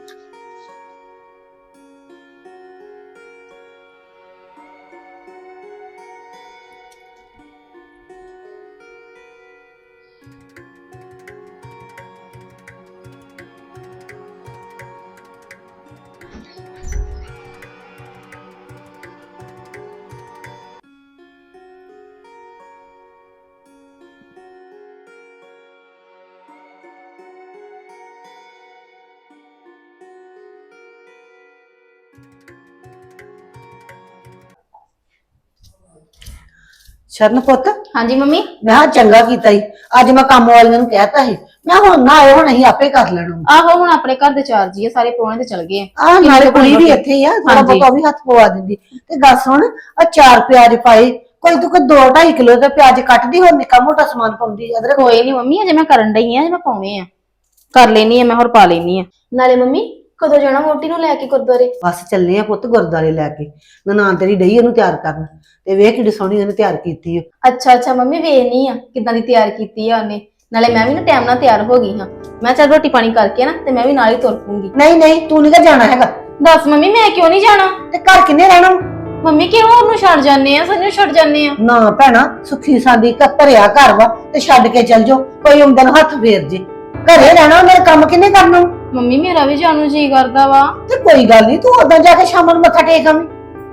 ਸ਼ਰਨ ਪੁੱਤ? ਹਾਂਜੀ ਮੰਮੀ। ਮੈਂ ਕਿਹਾ ਚੰਗਾ ਕੀਤਾ ਈ। ਅੱਜ ਮੈਂ ਕੰਮ ਵਾਲੀਆਂ ਨੂੰ ਕਹਿਤਾ ਸੀ। ਮੈਂ ਹੁਣ ਨਾ ਆਏ ਹੁਣ ਅਸੀਂ ਆਪੇ ਕਰ ਲੈਣਾ। ਆਹੋ ਹੁਣ ਆਪਣੇ ਘਰ ਦੇ ਚਾਰ ਜੀ ਆ ਸਾਰੇ ਪ੍ਰੋਣੇ ਤੇ ਚਲ ਗਏ ਆ। ਆਹ ਨਾਲੇ ਕੁੜੀ ਵੀ? ਇੱਥੇ ਹੀ ਆ ਥੋੜਾ ਹਾਂਜੀ। ਬਹੁਤਾ ਉਹ ਵੀ ਹੱਥ ਪਵਾ ਦਿੰਦੀ। ਤੇ ਗੱਲ ਸੁਣ ਆ ਚਾਰ ਪਿਆਜ਼ ਪਾਏ। ਕੋਈ ਤੂੰ ਕੋਈ 2.5 ਕਿਲੋ ਦਾ ਪਿਆਜ਼ ਕੱਟਦੀ ਹੋਰ ਨਿੱਕਾ ਮੋਟਾ ਸਮਾਨ ਪਾਉਂਦੀ ਅਦਰਕ? ਕੋਈ ਨਹੀਂ ਮੰਮੀ ਅਜੇ ਮੈਂ ਕਰਨ ਡਈ ਆ ਅਜੇ ਮੈਂ ਪਾਉਣੇ ਆ। ਕਰ ਲੈਣੀ ਆ ਮੈਂ ਹੋਰ ਪਾ ਲੈਣੀ ਆ। ਨਾਲੇ ਮੰਮੀ ਕਦੋਂ ਜਾਣਾ ਮੋਟੀ ਨੂੰ ਲੈ ਕੇ ਗੁਰਦੁਆਰੇ? ਬਸ ਚੱਲੇ ਆ ਪੁੱਤ ਗੁਰਦਾਰੇ ਲੈ ਕੇ। ਨਨਾਣ ਤੇਰੀ ਡਈ ਉਹਨੂੰ ਤਿਆਰ ਕਰਨ ਤੇ ਵੇਖ ਕਿੱਡੀ ਸੋਹਣੀ ਉਹਨੇ ਤਿਆਰ ਕੀਤੀ ਓ। ਅੱਛਾ ਅੱਛਾ ਮੰਮੀ ਵੇਖਣੀ ਆ ਕਿਦਾਂ ਦੀ ਤਿਆਰ ਕੀਤੀ ਆ ਉਹਨੇ। ਨਾਲੇ ਮੈਂ ਵੀ ਨਾ ਟਾਈਮ ਨਾਲ ਤਿਆਰ ਹੋ ਗਈ ਹਾਂ। ਮੈਂ ਚੱਲ ਰੋਟੀ ਪਾਣੀ ਕਰਕੇ ਨਾ ਤੇ ਮੈਂ ਵੀ ਨਾਲ ਹੀ ਤੁਰ ਪੂੰਗੀ ਨਹੀਂ ਨਹੀਂ ਤੂੰ ਨਹੀਂ ਜਾਣਾ ਹੈਗਾ। ਦੱਸ ਮੰਮੀ ਮੈਂ ਕਿਉਂ ਨਹੀਂ ਜਾਣਾ? ਤੇ ਘਰ ਕਿੰਨੇ ਰਹਿਣਾ ਮੰਮੀ ਕਿਉਂ ਉਹਨੂੰ ਛੱਡ ਜਾਂਦੇ ਆ? ਸਾਨੂੰ ਛੱਡ ਜਾਂਦੇ ਆ। ਨਾ ਭੈਣਾ ਸੁਖੀ ਸਾਦੀ ਘਰ ਭਰਿਆ ਘਰ ਵਾ ਤੇ ਛੱਡ ਕੇ ਚੱਲ ਜਾਓ। ਕੋਈ ਆਮਦਨ ਹੱਥ ਫੇਰ ਜੇ। ਘਰੇ ਰਹਿਣਾ ਮੇਰੇ ਕੰਮ ਕਿੰਨੇ ਕਰਨਾ ਮੰਮੀ ਮੇਰਾ ਵੀ ਜਾਣ ਜੀ ਕਰਦਾ ਵਾ। ਤੇ ਕੋਈ ਗੱਲ ਨਹੀਂ ਤੂੰ ਉਦਾਂ ਜਾ ਕੇ ਸ਼ਾਮ ਨੂੰ ਮੱਥਾ ਟੇਕ ਆਵੀਂ।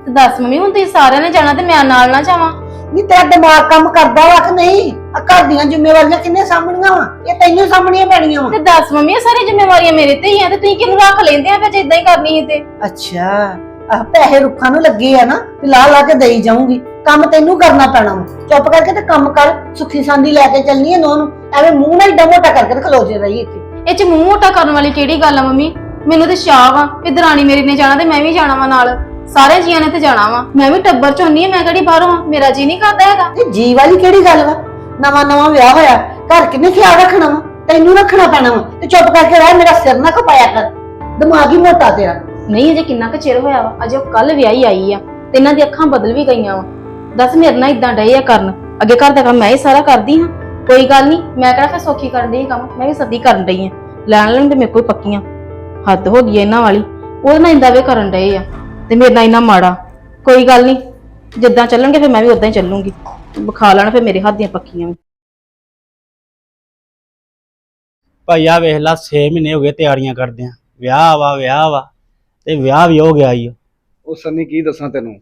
ਤੇ ਦੱਸ ਮੰਮੀ ਹੁਣ ਤੁਸੀਂ ਸਾਰਿਆਂ ਨੇ ਜਾਣਾ ਤੇ ਮੈਂ ਨਾਲ ਨਾ ਜਾਵਾਂ। ਨਹੀਂ ਤੇਰਾ ਦਿਮਾਗ ਕੰਮ ਕਰਦਾ ਵਾ ਕਿ ਨਹੀਂ? ਆ ਘਰ ਦੀਆਂ ਜ਼ਿੰਮੇਵਾਰੀਆਂ ਕਿੰਨੇ ਸਾਂਭਣੀਆਂ ਵਾ? ਇਹ ਤੈਨੂੰ ਸਾਂਭਣੀਆਂ ਪੈਣੀਆਂ ਵਾ। ਤੇ ਦੱਸ ਮੰਮੀ ਇਹ ਸਾਰੀ ਜ਼ਿੰਮੇਵਾਰੀਆਂ ਮੇਰੇ ਤੇ ਹੀ ਆ ਤੇ ਤੁਸੀਂ ਕਿਹਨੂੰ ਰੱਖ ਲੈਂਦੇ ਆ ਫਿਰ ਜੇ ਇਦਾਂ ਹੀ ਕਰਨੀ ਸੀ ਤੇ? ਅੱਛਾ ਆਹ ਪੈਸੇ ਰੁੱਖਾਂ ਨੂੰ ਲੱਗੇ ਆ ਨਾ ਵੀ ਲਾ ਲਾ ਕੇ ਦੇਈ ਜਾਊਂਗੀ। ਕੰਮ ਤੈਨੂੰ ਕਰਨਾ ਪੈਣਾ ਵਾ। ਚੁੱਪ ਕਰਕੇ ਤੇ ਕੰਮ ਕਰ ਸੁਖੀ ਸਾਂਦੀ ਲੈ ਕੇ ਚੱਲਣੀ ਐ ਨੋ ਨੂੰ। ਐਵੇਂ ਮੂੰਹ ਨਾਲ ਏਡਾ ਮੋਟਾ ਕਰਕੇ ਤੇ ਖਲੋ ਜੇ ਰਹੀ ਇੱਥੇ। ਇਹ ਚ ਮੂੰਹ ਮੋਟਾ ਕਰਨ ਵਾਲੀ ਕਿਹੜੀ ਗੱਲ ਆ ਮੰਮੀ? ਮੈਨੂੰ ਤੇ ਚਾਹ ਵਾ ਵੀ ਦਰਾਣੀ ਮੇਰੀ ਨੇ ਜਾਣਾ ਤੇ ਮੈਂ ਵੀ ਜਾਣਾ ਵਾ ਨਾਲ। ਸਾਰੇ ਜੀਆਂ ਨੇ ਤੇ ਜਾਣਾ ਵਾ। ਮੈਂ ਵੀ ਟੱਬਰ ਚ ਹੁੰਨੀ ਆ ਮੈਂ ਕਿਹੜੀ ਬਾਹਰੋਂ ਆ? ਮੇਰਾ ਜੀ ਨਹੀਂ ਕਰਦਾ ਹੈਗਾ। ਤੇ ਜੀ ਵਾਲੀ ਕਿਹੜੀ ਗੱਲ ਵਾ? ਨਵਾਂ ਨਵਾਂ ਵਿਆਹ ਹੋਇਆ ਘਰ ਕਿੰਨੇ ਖਿਆਲ ਰੱਖਣਾ ਵਾ? ਤੈਨੂੰ ਰੱਖਣਾ ਪੈਣਾ ਵਾ ਤੇ ਚੁੱਪ ਕਰਕੇ ਰਹਿ ਮੇਰਾ ਸਿਰ ਨਾ ਖਪਾਇਆ ਕਰ। ਦਿਮਾਗ ਹੀ ਮੋਟਾ ਤੇਰਾ। ਨਹੀਂ ਅਜੇ ਕਿੰਨਾ ਕੁ ਚਿਰ ਹੋਇਆ ਵਾ? ਅਜੇ ਕੱਲ ਵਿਆਹੀ ਆਈ ਆ ਤੇ ਇਹਨਾਂ ਦੀਆਂ ਅੱਖਾਂ ਬਦਲ ਵੀ ਗਈਆਂ ਵਾ। ਦੱਸ ਮੇਰੇ ਨਾਲ ਇਦਾਂ ਡਏ ਆ ਕਰਨ। ਅੱਗੇ ਘਰ ਦਾ ਕੰਮ ਮੈਂ ਹੀ ਸਾਰਾ ਕਰਦੀ ਹਾਂ। ਕੋਈ ਗੱਲ ਨਹੀਂ ਮੈਂ ਕਿਹੜਾ ਫਿਰ ਸੌਖੀ ਕਰਨ ਡਈ ਕੰਮ? ਮੈਂ ਵੀ ਸੱਦੀ ਕਰਨ ਡਈ ਆ। ਲੈਣ ਲੈਣ ਤੇ ਮੇਰੇ ਕੋਲ ਪੱਕੀਆਂ। ਹੱਦ ਹੋ ਗਈ ਆ ਇਹਨਾਂ ਵਾਲੀ। ਉਹਦੇ ਨਾਲ ਇੰਦਾ ਵੇ ਕਰਨ ਡਏ ਆ। ਤੇ ਮੇਰੇ ਨਾਲ ਇੰਨਾ ਮਾੜਾ। ਕੋਈ ਗੱਲ ਨਹੀਂ ਜਿੱਦਾਂ ਚੱਲਣਗੇ ਫਿਰ ਮੈਂ ਵੀ ਉਦਾਂ ਹੀ ਚੱਲੂੰਗੀ। ਖਾ ਲੈਣ ਫਿਰ ਮੇਰੇ ਹੱਥ ਦੀਆਂ ਪੱਕੀਆਂ ਵੀ। ਭਾਈ ਆ ਵੇਖ ਲਾ 6 ਮਹੀਨੇ ਹੋ ਗਏ ਤਿਆਰੀਆਂ ਕਰਦੇ ਆ। ਵਿਆਹ ਵਾ ਵਿਆਹ ਵਾ। ਤੇ ਵਿਆਹ ਵੀ ਹੋ ਗਿਆ ਈ ਓ। ਉਹ ਸੰਨੀ ਕੀ ਦੱਸਾਂ ਤੈਨੂੰ?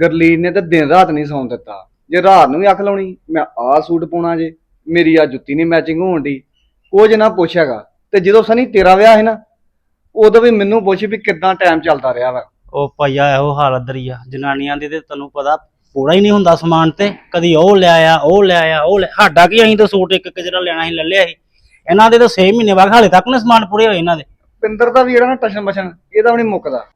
ਗਰਲੀਨ ਨੇ ਤਾਂ ਦਿਨ ਰਾਤ ਨਹੀਂ ਸੌਣ ਦਿੱਤਾ। ਜੇ ਰਾਤ ਨੂੰ ਵੀ ਅੱਖ ਲਾਉਣੀ ਮੈਂ ਆਹ ਸੂਟ ਪਾਉਣਾ ਜੇ। ਮੇਰੀ ਆ ਜੁੱਤੀ ਨਹੀਂ ਮੈਚਿੰਗ ਹੋਣ ਦੀ ਕੁਝ ਨਾ ਪੁੱਛਿਆਗਾ ਤੇ ਜਦੋਂ ਸਨੀ ਤੇਰਾ ਵਿਆਹ ਹੈ ਨਾ ਉਦੋਂ ਵੀ ਮੈਨੂੰ ਪੁੱਛ ਵੀ ਕਿੱਦਾਂ ਟਾਈਮ ਚੱਲਦਾ ਰਿਹਾ ਵਾ। ਉਹ ਭਈਆ ਇਹੋ ਹਾਲ ਅਦਰ ਹੀ ਆ। ਜਨਾਨੀਆਂ ਦੀ ਤੇ ਤੈਨੂੰ ਪਤਾ ਪੂਰਾ ਹੀ ਨਹੀਂ ਹੁੰਦਾ ਸਮਾਨ ਤੇ। ਕਦੀ ਉਹ ਲੈ ਆਇਆ ਉਹ ਲੈ ਆਇਆ ਉਹ ਲੈ ਸਾਡਾ ਕੀ ਅਸੀਂ ਤਾਂ ਸੂਟ ਇੱਕ ਇੱਕ ਜਿਹੜਾ ਲੈਣਾ ਸੀ ਲੈ ਲਿਆ ਸੀ। ਇਹਨਾਂ ਦੇ ਤਾਂ 6 ਮਹੀਨੇ ਬਾਅਦ ਹਾਲੇ ਤੱਕ ਨਾ ਸਮਾਨ ਪੂਰੇ ਹੋਏ ਇਹਨਾਂ ਦੇ। ਪਿੰਦਰ ਦਾ ਵੀ ਜਿਹੜਾ ਨਾ ਟਸ਼ਨ ਮਸ਼ਨ ਇਹਦਾ ਵੀ ਨਹੀਂ ਮੁੱਕਦਾ।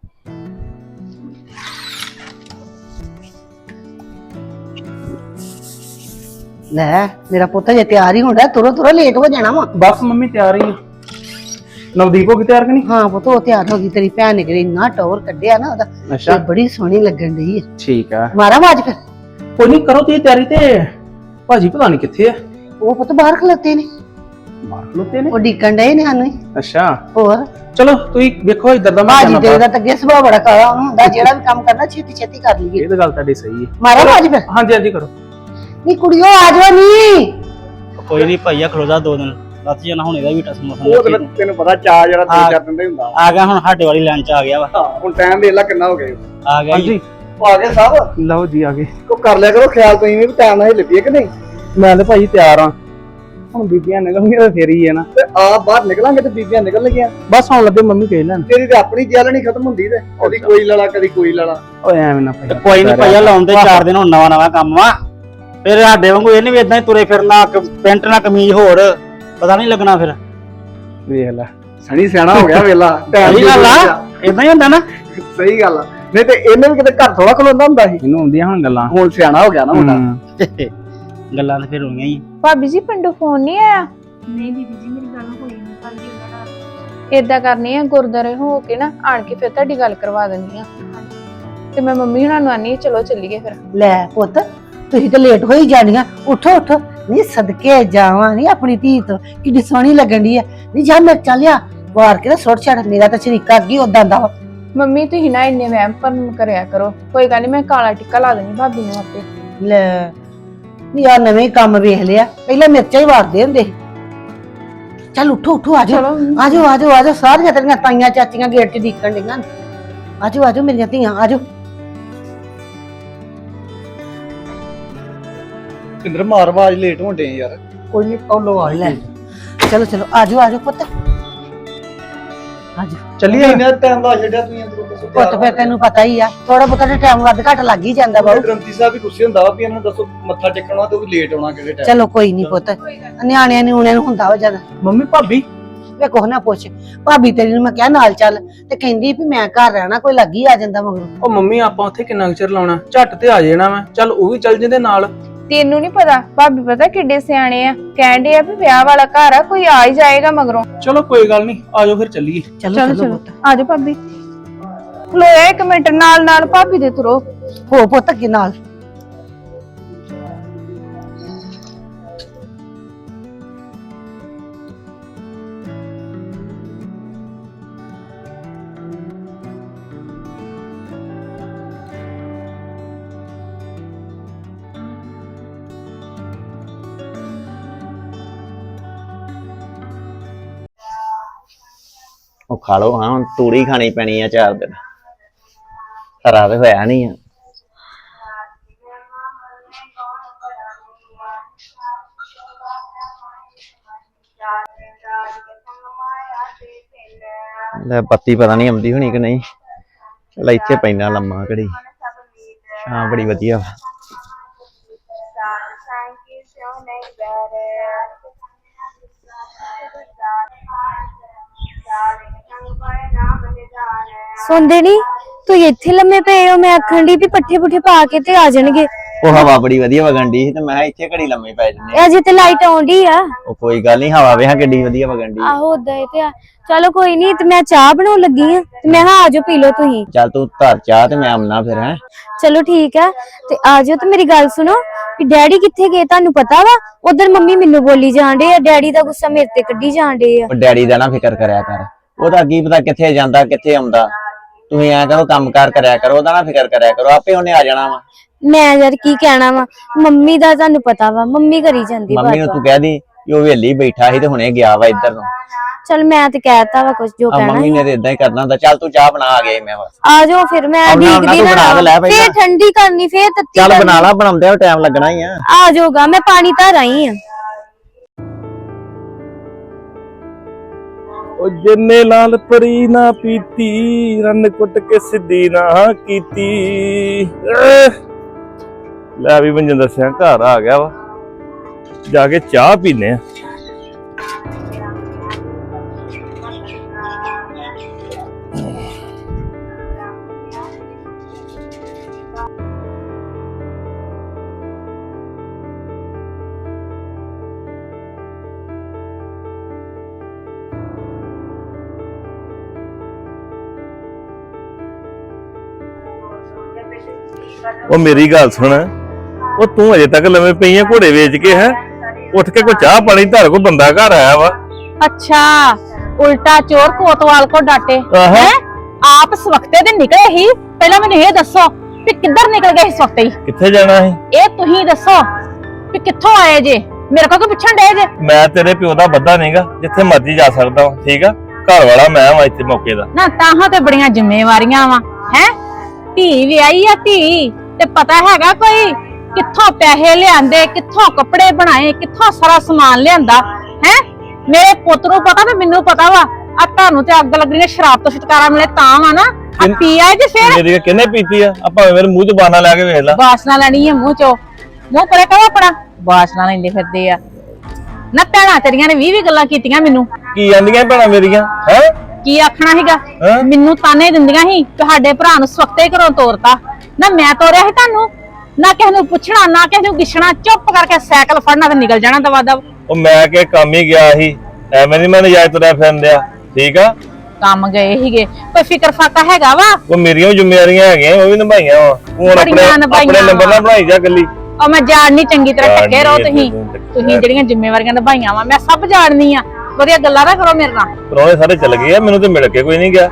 ਲੈ ਮੇਰਾ ਪੁੱਤ ਜੇ ਤਿਆਰ ਹੀ ਹੁੰਦਾ ਤੁਰੋ ਤੁਰੋ ਲੇਟ ਹੋ ਜਾਣਾ ਵਾ। ਬਸ ਮੰਮੀ ਤਿਆਰ ਹੀ ਆ। ਨਵਦੀਪ ਹੋ ਗਈ ਤਿਆਰ ਕਿ ਨਹੀਂ? ਹਾਂ ਪੁੱਤ ਉਹ ਤਿਆਰ ਹੋ ਗਈ ਤੇਰੀ ਭੈਣ ਨੇ ਕਿਹੜੀ ਇੰਨਾ ਟੌਰ ਕੱਢਿਆ ਨਾ ਉਹਦਾ ਤੇ ਬੜੀ ਸੋਹਣੀ ਲੱਗਣ ਡਈ ਹੈ ਠੀਕ ਆ। ਮਾਰਾ ਆਵਾਜ਼ ਫਿਰ? ਕੋਈ ਨਹੀਂ ਕਰੋ ਤੁਸੀਂ ਤਿਆਰੀ ਤੇ। ਭਾਜੀ ਪਤਾ ਨਹੀਂ ਕਿੱਥੇ ਆ। ਉਹ ਪੁੱਤ ਬਾਹਰ ਖਲੋਤੇ ਨੇ। ਮਾਰ ਖਲੋਤੇ ਨੇ? ਉਹ ਡੀਕਣ ਡਏ ਨੇ ਸਾਨੂੰ ਹੀ। ਅੱਛਾ। ਹੋਰ? ਚਲੋ ਤੁਸੀਂ ਵੇਖੋ ਇੱਧਰ ਦਾ ਮੈਂ ਬਾਜੀ ਜਾਣਾ ਦਾ ਤਾਂ ਅੱਗੇ ਸੁਭਾਅ ਬੜਾ ਕਾਲਾ ਉਹਨੂੰ ਹੁੰਦਾ ਜਿਹੜਾ ਵੀ ਕੰਮ ਕਰਨਾ ਛੇਤੀ ਛੇਤੀ ਕਰ ਲਈਏ। ਇਹ ਤਾਂ ਗੱਲ ਤੁਹਾਡੀ ਸਹੀ ਹੈ। ਮਾਰਾ ਆਵਾਜ਼ ਫਿਰ? ਹਾਂਜੀ ਹਾਂਜੀ ਕਰੋ। ਨਹੀਂ ਕੁੜੀਓ ਆ ਜਾਓ ਨੀ। ਕੋਈ ਨਹੀਂ ਭਈਆ ਖਲੋਦਾ ਦੋ ਦਿਨ। ਲੱਤ ਜਾਣਾ ਹੁਣ ਇਹਦਾ ਵੀ ਟਸ ਉਹ ਤਾਂ ਤੈਨੂੰ ਪਤਾ ਚਾਹ ਜਿਹੜਾ ਹਾਂ। ਦੋ ਚਾਰ ਦਿਨ ਦਾ ਹੀ ਹੁੰਦਾ। ਆ ਗਿਆ ਹੁਣ ਸਾਡੇ ਵਾਲੀ ਲਾਈਨ ਚ ਆ ਗਿਆ ਵਾ। ਹਾਂ, ਹੁਣ ਟਾਈਮ ਵੇਖ ਲੈ ਕਿੰਨਾ ਹੋ ਗਿਆ। ਆ ਗਿਆ ਜੀ। ਹਾਂਜੀ। ਆ ਗਏ ਸਾਹਿਬ ਲਓ ਜੀ ਆ ਗਏ। ਕੋ ਕਰ ਲਿਆ ਕਰੋ ਖਿਆਲ ਤੁਸੀਂ ਵੀ ਟਾਈਮ ਨਾਲ ਲੱਭੀਏ ਕਿ ਨਹੀਂ? ਮੈਂ ਤਾਂ ਭਾਜੀ ਤਿਆਰ ਆ ਹੁਣ ਬੀਬੀਆਂ ਨਿਕਲਣਗੀਆਂ ਤਾਂ ਫੇਰ ਹੀ ਹੈ ਨਾ। ਤੇ ਆ ਬਾਹਰ ਨਿਕਲਾਂਗੇ ਤੇ ਬੀਬੀਆਂ ਨਿਕਲ ਲੱਗੀਆਂ। ਬਸ ਹੁਣ ਲੱਗੇ ਮੰਮੀ ਕਹਿ ਲੈਣ। ਤੇਰੀ ਤੇ ਆਪਣੀ ਜੈਲ ਨਹੀਂ ਖਤਮ ਹੁੰਦੀ ਤੇ। ਕਦੀ ਕੋਈ ਲੜਾ ਕਦੀ ਕੋਈ ਲੜਾ। ਓਏ ਐਵੇਂ ਨਾ ਤੇ ਕੋਈ ਨਹੀਂ ਭਈਆ ਲਾਉਂਦੇ 4 ਦਿਨ ਹੁਣ ਨਵਾਂ ਨਵਾਂ ਕੰਮ ਵਾ ਫਿਰ ਸਾਡੇ ਵਾਂਗੂ ਇਹ ਨਹੀਂ ਵੀ ਇਦਾਂ ਹੀ ਤੁਰੇ ਫਿਰਨਾ ਕ- ਪੈਂਟ ਨਾ ਕਮੀਜ਼ ਹੋਰ ਪਤਾ ਨਹੀਂ ਲੱਗਣਾ ਫਿਰ। ਵੇਖ ਲੈ ਸਣੀ ਸਿਆਣਾ ਹੋ ਗਿਆ ਵੇਲਾ ਸਹੀ ਗੱਲ ਆ ਇਦਾਂ ਹੀ ਹੁੰਦਾ ਨਾ। ਸਹੀ ਗੱਲ ਆ ਨਹੀਂ ਤੇ ਇਹਨੇ ਵੀ ਕਿਤੇ ਘਰ ਥੋੜਾ ਖਲੋਂਦਾ ਹੁੰਦਾ ਸੀ। ਇਹਨੂੰ ਹੁੰਦੀਆਂ ਹੁਣ ਗੱਲਾਂ। ਹੁਣ ਸਿਆਣਾ ਹੋ ਗਿਆ ਨਾ ਮੁੰਡਾ। ਗੱਲਾਂ ਤਾਂ ਫਿਰ ਹੋਈਆਂ ਹੀ ਭਾਬੀ ਜੀ ਪਿੰਡੋਂ ਫੋਨ ਨਹੀਂ ਆਇਆ? ਨਹੀਂ ਬੀਬੀ ਜੀ ਮੇਰੀ ਗੱਲ ਹੋਈ ਨਹੀਂ ਕੱਲ ਦੀ ਉਹਨਾਂ ਨਾਲ। ਏਦਾਂ ਕਰਨੀ ਆ ਗੁਰਦਾਰੇ ਹੋ ਕੇ ਨਾ ਆਣ ਕੇ ਫਿਰ ਤੁਹਾਡੀ ਗੱਲ ਕਰਵਾ ਦਿੰਦੀ ਆ। ਤੇ ਮੈਂ ਮੰਮੀ ਹੁਣਾਂ ਨੂੰ ਆਨੀ ਚਲੋ ਚੱਲੀਏ ਫਿਰ। ਲੈ ਪੁੱਤ ਤੁਸੀਂ ਤਾਂ ਲੇਟ ਹੋਈ ਜਾਣੀਆਂ। ਉਠੋ ਉਠੋ। ਨਹੀਂ ਸਦਕੇ ਜਾਵਾਂ ਨਹੀਂ ਆਪਣੀ ਧੀ ਤੋਂ। ਕਿੱਡੀ ਸੋਹਣੀ ਲੱਗਣ ਦੀ ਹੈ ਨਹੀਂ ਜਾ ਮੈਂ ਚੱਲਿਆ ਵਾਰ ਕੇ ਨਾ ਸੁੱਟ ਛੱਡ। ਮੇਰਾ ਤਾਂ ਸ਼ਰੀਕਾ ਅੱਗੇ ਉਦਾਂ ਦਾ ਵਾ। ਮੰਮੀ ਤੁਸੀਂ ਨਾ ਇੰਨੇ ਵਹਿਮ ਭਰਮ ਕਰਿਆ ਕਰੋ। ਕੋਈ ਗੱਲ ਨਹੀਂ ਮੈਂ ਕਾਲਾ ਟਿੱਕਾ ਲਾ ਦੇਣੀ ਭਾਬੀ ਨੂੰ ਆਪੇ। ਲੈ ਨਹੀਂ ਆ ਨਵੇਂ ਕੰਮ ਵੇਖ ਲਿਆ। ਪਹਿਲਾਂ ਮਿਰਚਾਂ ਹੀ ਵਾਰਦੇ ਹੁੰਦੇ ਸੀ। ਚੱਲ ਉਠੋ ਉਠੋ ਆ ਜਾਓ। ਚਲੋ। ਆ ਜਾਓ ਆ ਜਾਓ ਆ ਜਾਓ। ਸਾਰੀਆਂ ਤੇਰੀਆਂ ਤਾਈਆਂ ਚਾਚੀਆਂ ਗੇਟ 'ਚ ਡੀਕਣ ਡੀਆਂ ਆ ਜਾਓ ਆ ਜਾਓ ਮੇਰੀਆਂ ਧੀਆਂ ਆ ਜਾਓ ਪਿੰਦਰ ਮਾਰ ਆਵਾਜ਼ ਲੇਟ ਹੋਣ ਡੇ ਯਾਰ। ਕੋਈ ਨਹੀਂ ਕੌਲੋ ਆ ਲੈ ਚਲੋ ਚਲੋ ਆ ਜਾਓ ਆ ਜਾਓ ਪੁੱਤ। ਆ ਜਾਓ। ਚੱਲੀਏ। ਇੰਨਾ ਟਾਈਮ ਲਾ ਛੱਡਿਆ ਤੁਸੀਂ ਅੰਦਰੋਂ ਦੱਸੋ ਪੁੱਤ ਫਿਰ ਤੈਨੂੰ ਪਤਾ ਹੀ ਆ ਥੋੜਾ ਬਹੁਤਾ ਟਾਈਮ ਵੱਧ ਘੱਟ ਲੱਗ ਹੀ ਜਾਂਦਾ ਬਾਬੂ ਗ੍ਰੰਥੀ ਸਾਹਿਬ ਵੀ ਗੁੱਸੇ ਹੁੰਦਾ ਵਾ ਵੀ ਇਹਨਾਂ ਨੂੰ ਦੱਸੋ ਮੱਥਾ ਟੇਕਣਾ ਤੇ ਉਹ ਵੀ ਲੇਟ ਆਉਣਾ ਕਿਹੜੇ ਟਾਈਮ ਚਲੋ ਕੋਈ ਨਹੀਂ ਪੁੱਤ। ਨਿਆਣਿਆਂ ਨੂੰ ਉਹਨਾਂ ਨੂੰ ਹੁੰਦਾ ਵਾ ਜਦ ਮੰਮੀ ਭਾਬੀ? ਵੇ ਕੁਛ ਨਾ ਪੁੱਛ। ਭਾਬੀ ਤੇਰੀ ਨੂੰ ਮੈਂ ਕਿਹਾ ਨਾਲ ਚੱਲ ਤੇ ਕਹਿੰਦੀ ਵੀ ਮੈਂ ਘਰ ਰਹਿਣਾ ਕੋਈ ਲੱਗੀ ਆ ਜਾਂਦਾ ਮਗਰੋਂ। ਉਹ ਮੰਮੀ ਆਪਾਂ ਉੱਥੇ ਕਿੰਨਾ ਕੁ ਚਿਰ ਲਾਉਣਾ? ਝੱਟ ਤੇ ਆ ਜਾਣਾ ਮੈਂ। ਚੱਲ ਉਹ ਵੀ ਚੱਲ ਜਾਂਦੇ ਨਾਲ। ਤੈਨੂੰ ਨਹੀਂ ਪਤਾ ਭਾਬੀ ਪਤਾ ਕਿੱਡੇ ਸਿਆਣੇ ਆ। ਕਹਿੰਦੇ ਆ ਵੀ ਵਿਆਹ ਵਾਲਾ ਘਰ ਆ ਕੋਈ ਆ ਹੀ ਜਾਏਗਾ ਮਗਰੋਂ। ਚਲੋ ਕੋਈ ਗੱਲ ਨਹੀਂ ਆਜੋ ਫਿਰ ਚੱਲੀਏ। ਚਲੋ ਚਲੋ ਆਜੋ ਭਾਬੀ। ਖਲੋਇਆ ਇੱਕ ਮਿੰਟ ਨਾਲ ਨਾਲ ਭਾਬੀ ਦੇ ਤੁਰੋ। ਹੋ ਪੁੱਤ ਅੱਗੇ ਨਾਲ। ਖਾ ਲਓ ਹਾਂ, ਹੁਣ ਤੂੜੀ ਖਾਣੀ ਪੈਣੀ ਆ ਚਾਰ ਦਿਨ। ਹਰਾ ਤੇ ਹੋਇਆ ਨਹੀਂ ਆ। ਲੈ, ਬੱਤੀ ਪਤਾ ਨਹੀਂ ਆਉਂਦੀ ਹੋਣੀ ਕਿ ਨਹੀਂ। ਲੈ ਇੱਥੇ ਪੈਣਾ ਲੰਮਾ ਘੜੀ। ਹਾਂ, ਬੜੀ ਵਧੀਆ ਵਾ। ਸੁਣਦੇ ਨਹੀਂ ਤੂੰ ਇੱਥੇ ਲੰਮੇ ਪਏ ਹੋ ਮੈਂ ਆਖਣ ਦੀ ਵੀ ਪੱਠੇ ਪੁੱਠੇ ਪਾ ਕੇ ਤੇ ਆ ਜਾਣਗੇ। ਉਹ ਹਵਾ ਬੜੀ ਵਧੀਆ ਵਗਣ ਦੀ ਸੀ ਤੇ ਮੈਂ ਕਿਹਾ ਇੱਥੇ ਘੜੀ ਲੰਮੇ ਪੈ ਜੰਨੇ ਅਜੇ ਤੇ ਲਾਈਟ ਆਉਂਦੀ ਆ। ਉਹ ਕੋਈ ਗੱਲ ਨਹੀਂ ਹਵਾ ਵੇਹਾਂ ਕਿੱਡੀ ਵਧੀਆ ਵਗਣ ਦੀ ਆਹੋ ਉਦਾਂ ਇਹ ਤੇ ਆ। ਚਲੋ ਕੋਈ ਨਹੀਂ ਤੇ ਮੈਂ ਚਾਹ ਬਣਾਉਣ ਲੱਗੀ ਆ। ਤੇ ਮੈਂ ਹਾਂ ਆਜੋ ਪੀ ਲਓ ਤੁਸੀਂ। ਚੱਲ ਤੂੰ ਧਰ ਚਾਹ ਤੇ ਮੈਂ ਆਉਣਾ ਫਿਰ ਹੈ। ਚਲੋ ਠੀਕ ਆ। ਤੇ ਆਜੋ ਤੇ ਮੇਰੀ ਗੱਲ ਸੁਣੋ ਕਿ ਡੈਡੀ ਕਿੱਥੇ ਗਏ ਤੁਹਾਨੂੰ ਪਤਾ ਵਾ? ਉਧਰ ਮੰਮੀ ਮੈਨੂੰ ਬੋਲੀ ਜਾਂਦੇ ਆ ਡੈਡੀ ਦਾ ਗੁੱਸਾ ਮੇਰੇ ਤੇ ਕੱਢੀ ਜਾਂਦੇ ਆ। ਡੈਡੀ ਦਾ ਨਾ ਫਿਕਰ ਕਰਿਆ ਕਰ। ਉਹਦਾ ਕੀ ਪਤਾ ਕਿੱਥੇ ਜਾਂਦਾ ਕਿੱਥੇ ਆਉਂਦਾ। ਤੁਸੀਂ ਐਂ ਕਰੋ ਕੰਮਕਾਰ ਕਰਿਆ ਕਰੋ ਉਹਦਾ ਨਾ ਫਿਕਰ ਕਰਿਆ ਕਰੋ ਆਪੇ ਉਹਨੇ ਆ ਜਾਣਾ ਵਾ। ਮੈਂ ਯਾਰ ਕੀ ਕਹਿਣਾ ਵਾ ਮੰਮੀ ਦਾ ਤੁਹਾਨੂੰ ਪਤਾ ਵਾ ਮੰਮੀ ਕਰੀ ਜਾਂਦੀ ਮੰਮੀ ਨੂੰ ਬਾਤ ਤੂੰ ਕਹਿ ਦੀ ਕਿ ਉਹ ਵੇਲੀ ਬੈਠਾ ਸੀ ਤੇ ਹੁਣੇ ਗਿਆ ਵਾ ਇੱਧਰ ਨੂੰ। ਚਲ ਮੈਂ ਤੇ ਕਹਿਤਾ ਵਾ ਕੁਝ ਜੋ ਆ ਕਹਿਣਾ ਮੰਮੀ ਨੇ ਤੇ ਇਦਾਂ ਹੀ ਕਰਨਾ ਹੁੰਦਾ ਚੱਲ ਤੂੰ ਚਾਹ ਬਣਾ ਆ ਗਏ ਮੈਂ ਬਸ। ਆਜੋ ਫਿਰ ਮੈਂ ਆ ਤੂੰ ਬਣਾ ਕੇ ਲੈ ਨਾ ਪਹਿਲਾਂ। ਫੇਰ ਠੰਡੀ ਕਰਨੀ ਫੇਰ ਤੱਤੀ ਚੱਲ। ਬਣਾ ਲਾ ਬਣਾਉਂਦੇ ਹੋ ਟਾਈਮ ਲੱਗਣਾ ਹੀ ਆ। ਆ ਜਾਊਗਾ ਮੈਂ ਪਾਣੀ ਧਰ ਆਈ ਆ। ਉਹ ਜਿੰਨੇ ਲਾਲ ਪਰੀ ਨਾ ਪੀਤੀ, ਰੰਨ ਕੁੱਟ ਕੇ ਸਿੱਧੀ ਨਾ ਕੀਤੀ। ਲੈ ਵੀ ਮੰਜਨ ਦੱਸਿਆ ਘਰ ਆ ਗਿਆ ਵਾ। ਜਾ ਕੇ ਚਾਹ ਪੀਨੇ ਆ। ਉਹ ਮੇਰੀ ਗੱਲ ਸੁਣ। ਉਹ ਤੂੰ ਅਜੇ ਤੱਕ ਲੰਮੇ ਪਈ ਆ ਘੋੜੇ ਵੇਚ ਕੇ ਹੈ? ਉੱਠ ਕੇ ਕੋਈ ਚਾਹ ਪਾਣੀ ਧਰ ਕੋ ਬੰਦਾ ਘਰ ਆਇਆ ਵਾ। ਅੱਛਾ ਉਲਟਾ ਚੋਰ ਕੋਤਵਾਲ ਕੋ ਡਾਟੇ। ਹੈਂ? ਆਪ ਸਵਖਤੇ ਦੇ ਨਿਕਲੇ ਹੀ ਪਹਿਲਾਂ ਮੈਨੂੰ ਇਹ ਦੱਸੋ ਵੀ ਕਿੱਧਰ ਨਿਕਲ ਗਏ ਇਸ ਵਕਤੇ ਹੀ। ਕਿੱਥੇ ਜਾਣਾ ਸੀ? ਇਹ ਤੁਸੀਂ ਦੱਸੋ ਵੀ ਕਿੱਥੋਂ ਆਏ ਜੇ? ਮੇਰੇ ਕੋਲ ਕਿ ਪੁੱਛਣ ਡਏ ਜੇ? ਮੈਂ ਤੇਰੇ ਪਿਓ ਦਾ ਬੱਦਾ ਨਹੀਂਗਾ ਜਿੱਥੇ ਮਰਜ਼ੀ ਜਾ ਸਕਦਾ ਵਾਂ ਠੀਕ ਆ? ਘਰ ਵਾਲਾ ਮੈਂ ਵਾਂ ਇੱਥੇ ਮੌਕੇ ਦਾ। ਨਾ ਤਾਹਾਂ ਤੇ ਬੜੀਆਂ ਜ਼ਿੰਮੇਵਾਰੀਆਂ ਵਾ ਹੈ? ਧੀ ਵਿਆਹੀ ਆ ਧੀ। ਤੇ ਪਤਾ ਹੈਗਾ ਕੋਈ ਕਿੱਥੋਂ ਪੈਸੇ ਲਿਆਂਦੇ ਕਿੱਥੋਂ ਕੱਪੜੇ ਬਣਾਏ ਕਿੱਥੋਂ ਸਾਰਾ ਸਮਾਨ ਲਿਆਂਦਾ? ਹੈ? ਮੇਰੇ ਪੁੱਤ ਨੂੰ ਪਤਾ ਤੇ ਮੈਨੂੰ ਪਤਾ ਵਾ। ਆ ਤੁਹਾਨੂੰ ਤੇ ਅੱਗ ਲੱਗਣੀ ਆ, ਸ਼ਰਾਬ ਤੋਂ ਛੁਟਕਾਰਾ ਮਿਲੇ ਤਾਂ ਵਾ ਨਾ। ਆ ਕਿੰਨ- ਪੀ ਆਏ ਜੇ ਫੇਰ? ਮੇਰੀ ਕਿੰਨੇ ਪੀਤੀ ਆ? ਆਪਾਂ ਮੇਰੇ ਮੂੰਹ ਚ ਬਾਨਾ ਲੈ ਕੇ ਵੇਖ ਲੈ। ਬਾਸਨਾ ਲੈਣੀ ਹੈ ਮੂੰਹ ਚੋਂ। ਮੂੰਹ ਪਰੇ ਕਰੋ ਆਪਣਾ। ਬਾਸਨਾ ਲੈਂਦੇ ਫਿਰਦੇ ਆ। ਨਾ ਭੈਣਾਂ ਤੇਰੀਆਂ ਨੇ 20 20 ਗੱਲਾਂ ਕੀਤੀਆਂ ਮੈਨੂੰ। ਕੀ ਆਂਦੀਆਂ ਭੈਣਾਂ ਮੇਰੀਆਂ? ਹੈ? ਕੀ ਆਖਣਾ ਸੀਗਾ? ਹੈਂ? ਮੈਨੂੰ ਤਾਨੇ ਦਿੰਦੀਆਂ ਸੀ ਤੁਹਾਡੇ ਭਰਾ ਨੂੰ ਸਵਖਤੇ ਘਰੋਂ ਤੋਰਤਾ। ਨਾ ਮੈਂ ਤੋਰਿਆ ਸੀ ਤੁਹਾਨੂੰ ਨਾ ਕਿਸੇ ਨੂੰ ਪੁੱਛਣਾ ਨਾ ਕਿਸੇ ਨੂੰ ਗਿੱਛਣਾ ਚੁੱਪ ਕਰਕੇ ਸਾਈਕਲ ਫੜਨਾ ਤੇ ਨਿਕਲ ਜਾਣਾ ਦਵਾ ਦਵ। ਉਹ ਮੈਂ ਕਿ ਕੰਮ ਹੀ ਗਿਆ ਸੀ ਐਵੇਂ ਨਹੀਂ ਮੈਂ ਨਜਾਇਜ਼ ਤੁਰਿਆ ਫਿਰਦਿਆ ਠੀਕ ਆ? ਕੰਮ ਗਏ ਸੀਗੇ ਕੋਈ ਫਿਕਰ ਫਾਕਾ ਹੈਗਾ ਵਾ? ਉਹ ਮੇਰੀਆਂ ਵੀ ਜ਼ਿੰਮੇਵਾਰੀਆਂ ਹੈਗੀਆਂ ਉਹ ਵੀ ਨਿਭਾਈਆਂ ਵਾ। ਤੂੰ ਹੁਣ ਆਪਣੇ ਬੜੀਆਂ ਨਿਭਾਈਆਂ ਆਪਣੇ ਨੰਬਰ ਨਾਲ। ਬਣਾਈ ਜਾ ਗੱਲੀ ਉਹ ਮੈਂ ਜਾਣਨੀ ਚੰਗੀ ਤਰ੍ਹਾਂ ਜਾਣਨੀ ਟੱਕੇ ਰਹੋ ਹੈ ਤੁਸੀਂ। ਤੂੰ ਟੱਕੇ ਤੁਸੀਂ ਜਿਹੜੀਆਂ ਜ਼ਿੰਮੇਵਾਰੀਆਂ ਨਿਭਾਈਆਂ ਵਾ ਮੈਂ ਸਭ ਜਾਣਨੀ ਆ। ਵਧੀਆ ਗੱਲਾਂ ਨਾ ਕਰੋ ਮੇਰੇ ਨਾਲ। ਪਰੌਣੇ ਸਾਰੇ ਚੱਲ ਗਏ ਆ, ਮੈਨੂੰ ਤੇ ਮਿਲ ਕੇ ਕੋਈ ਨਹੀਂ ਗਿਆ।